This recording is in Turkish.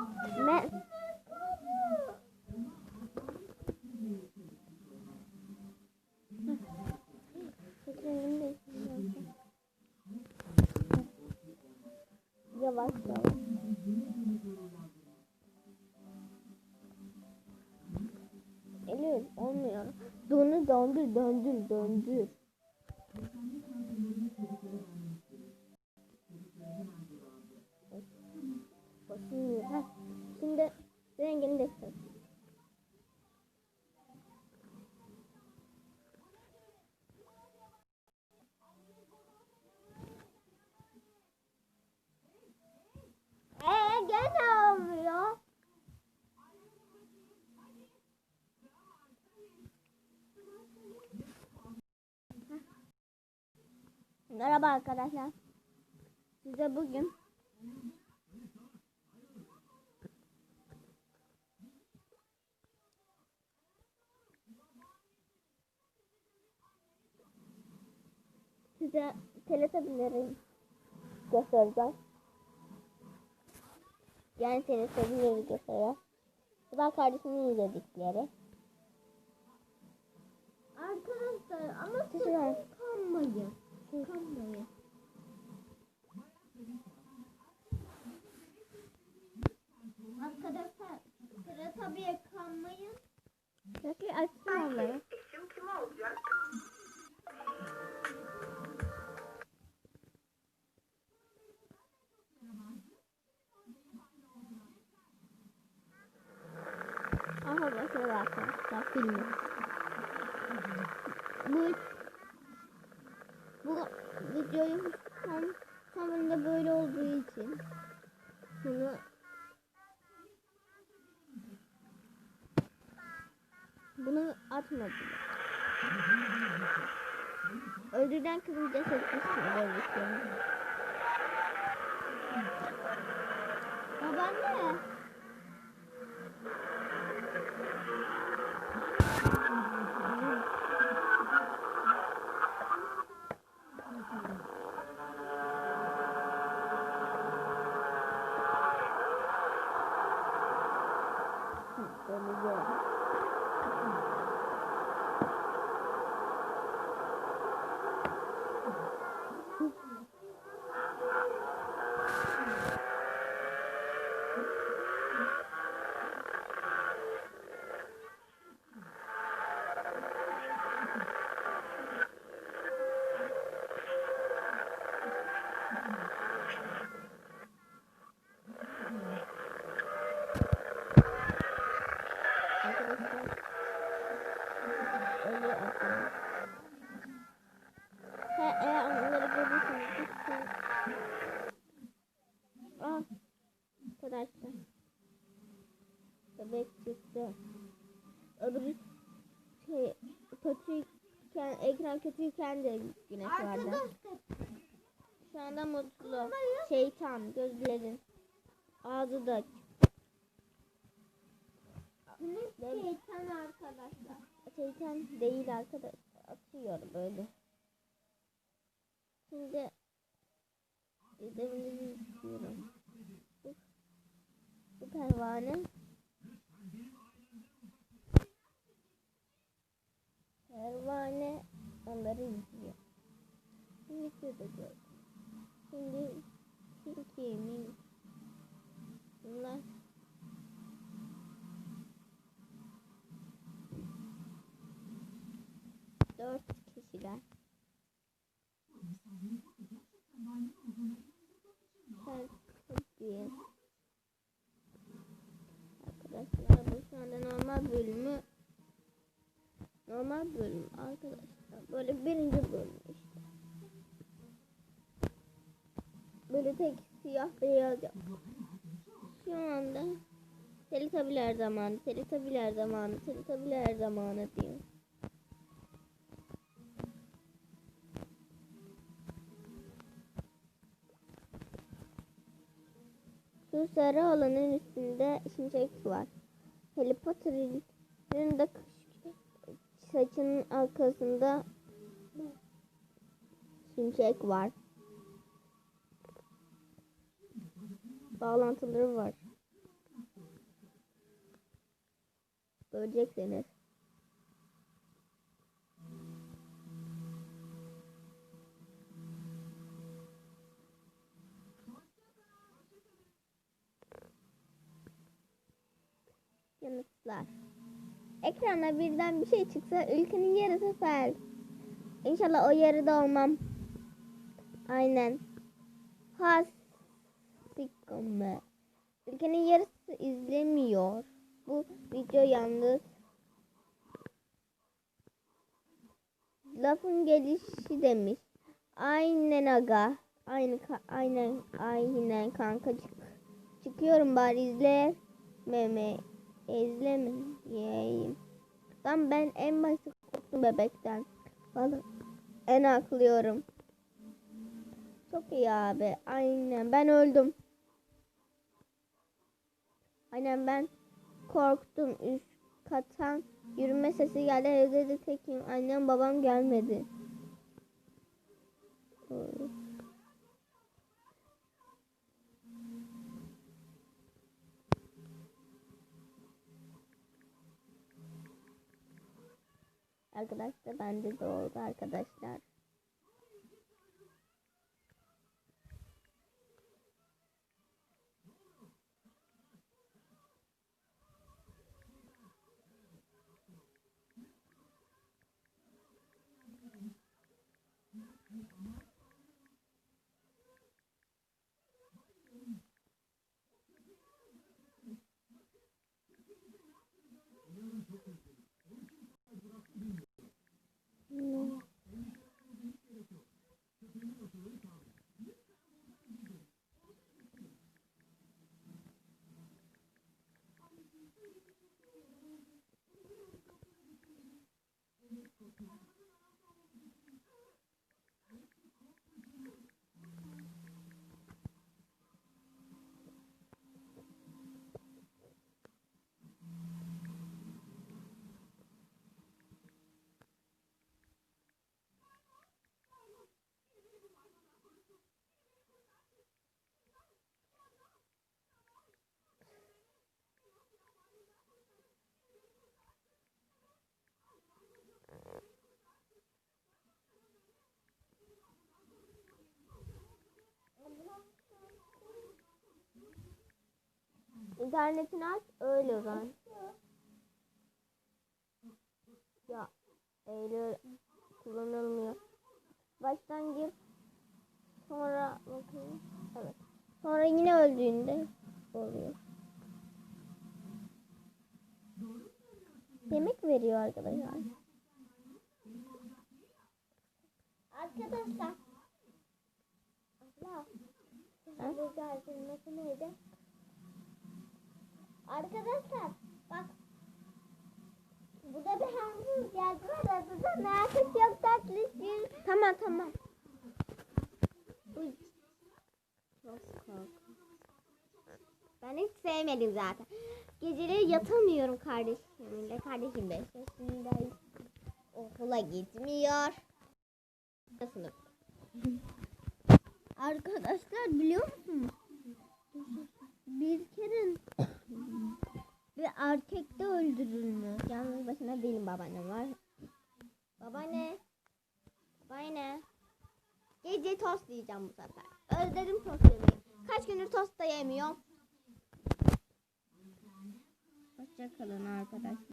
Me Yavaş yavaş. Elif olmuyor. Döndür döndür döndür döndür. Rengini değiştir. Ee gene olmuyor. Merhaba arkadaşlar. Size bugün size teletabileri göstereceğim. Yani teletabileri göstereceğim. Bu da kardeşimin izledikleri. Arkadaşlar ama Güzel. Filmi. Bu bu videoyu tam tamında böyle olduğu için bunu bunu atmadılar. Öldüren kızın cesetini öldürdüklerini. Babaanne. Böyle Arkadaşlar ekran kötüyken de güneş vardı. Şu anda mutlu. Şeytan, gözlerin. Ağzı da güneş şeytan arkadaşlar. Şeytan değil arkadaş. Atıyor böyle. Şimdi izlemenizi istiyorum. Bu, bu pervane pervane onları izliyor. Videoda gördüm. Şimdi Mink bunlar dört kişiler. İyi. Arkadaşlar bu şu anda normal bölümü normal bölüm arkadaşlar. Böyle birinci bölüm işte. Böyle tek siyah beyaz yap. Şu anda Teletabiler zamanı, teletabiler zamanı, teletabiler zamanı diyeyim. Şu sarı alanın üstünde şimşek var. Harry Potter'ın da saçının arkasında şimşek var. Bağlantıları var. Göreceksiniz. Yanıtlar. Ekrana birden bir şey çıksa ülkenin yarısı fel. İnşallah o yarıda olmam. Aynen. Hasikom be. Ülkenin yarısı izlemiyor. Bu video yalnız. Lafın gelişi demiş. Aynen aga. Aynı aynen aynen kanka çık. Çıkıyorum bari izle. Meme izlemeyeyim. Lan ben en başta korktum bebekten. Vallahi en aklıyorum. Çok iyi abi. Aynen ben öldüm. Aynen ben korktum. Üst kattan yürüme sesi geldi. Evde de tekim. Annem babam gelmedi. Oy. Arkadaşlar bende de oldu arkadaşlar. No. İnternetini aç öyle uzan. Ya öyle kullanılmıyor. Baştan gir. Sonra bakayım. Evet. Sonra yine öldüğünde oluyor. Yemek veriyor arkadaşlar. Arkadaşlar. Abla. Ha? Bu neydi? Arkadaşlar bak. Burada bir hamburger var. Adı da Nafi çok tatlı bir. Tamam tamam. Uy. Ben hiç sevmedim zaten. Geceleri yatamıyorum kardeşimle. Kardeşim 5 yaşında. Okula gitmiyor. Sınıf. Arkadaşlar biliyor musunuz? Bir kere bir erkek de öldürülmüş. Yalnız başına değilim babaannem var. Babaanne. Babaanne. Gece tost yiyeceğim bu sefer. Özledim tost yemeyi. Kaç gündür tost da yemiyorum. Hoşçakalın arkadaşlar.